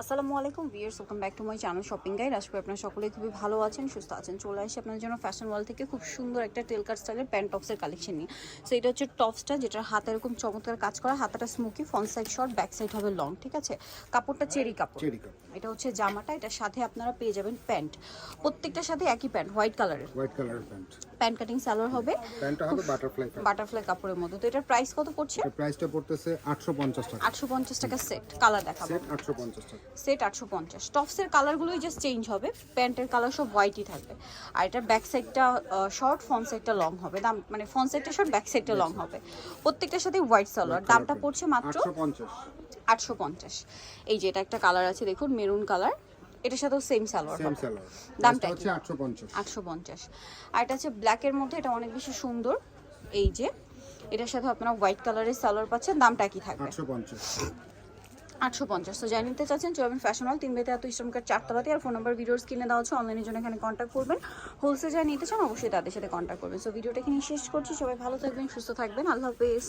আসসালামু আলাইকুম viewers welcome back to my channel shopping guide. আশা করি আপনারা সকলেই খুবই ভালো আছেন, সুস্থ আছেন। চলে আসি আপনার জন্য ফ্যাশন ওয়াল থেকে খুব সুন্দর একটা টেলকার স্টাইলের প্যান্ট টপসের কালেকশন নিয়ে। সো এটা হচ্ছে টপসটা যেটা হাতে এরকম চমৎকার কাজ করা, হাতাটা Smoky front side short back side হবে লং ঠিক আছে? কাপড়টা চেরি কাপড়। চেরি কাপ এটা হচ্ছে জামাটা এটার সাথে আপনারা পেয়ে যাবেন প্যান্ট। প্রত্যেকটার সাথে একই প্যান্ট হোয়াইট কালারের। হোয়াইট কালারের প্যান্ট। প্যান্ট কাটিং সালোয়ার হবে। প্যান্টটা হবে বাটারফ্লাই বাটারফ্লাই কাপড়ের মধ্যে। তো এটার প্রাইস কত পড়ছে? এর প্রাইসটা পড়তেছে আটশো পঞ্চাশ টাকা। আটশো পঞ্চাশ টাকা সেট কালার দেখাবো। সেট আটশো পঞ্চাশ টাকা। সেট আটশো পঞ্চাশ। টপসের কালারগুলোই জাস্ট চেঞ্জ হবে। প্যান্টের কালার সব হোয়াইটই থাকবে। আর এটার ব্যাক সাইডটা শর্ট ফ্রন্ট সাইডটা লং হবে। দাম মানে ফ্রন্ট সাইডটা শর্ট ব্যাক সাইডটা লং হবে। প্রত্যেকটার সাথে হোয়াইট সালোয়ার। দামটা পড়ছে মাত্র আটশো পঞ্চাশ। আটশো পঞ্চাশ। এই যে এটা একটা কালার আছে দেখুন মেরুন কালার এটার সাথেও সেম সালোয়ার সেম হবে দামটা হচ্ছে আটশো পঞ্চাশ। আটশো পঞ্চাশ। আর এটা হচ্ছে ব্ল্যাকের মধ্যে এটা অনেক বেশি সুন্দর। এই যে এটার সাথে আপনারা হোয়াইট কালারের সালোয়ার পাচ্ছেন দামটা কি থাকবে। আটশো পঞ্চাশ। আটশো পঞ্চাশ। তো জানিয়ে নিতে চাচ্ছেন চলবেন ফ্যাশন হল তিন বেতে এত ইসলামকার চারতলাতে আর ফোন নাম্বার ভিডিওস কিনে দেওয়া হচ্ছে অনলাইনের জন্য এখানে কন্ট্যাক্ট করবেন। হোলসেল যারা নিতে চান অবশ্যই তাদের সাথে কন্ট্যাক্ট করবেন। সো ভিডিওটা এখানে শেষ করছি। সবাই ভালো থাকবেন সুস্থ থাকবেন। আল্লাহ হাফেজ।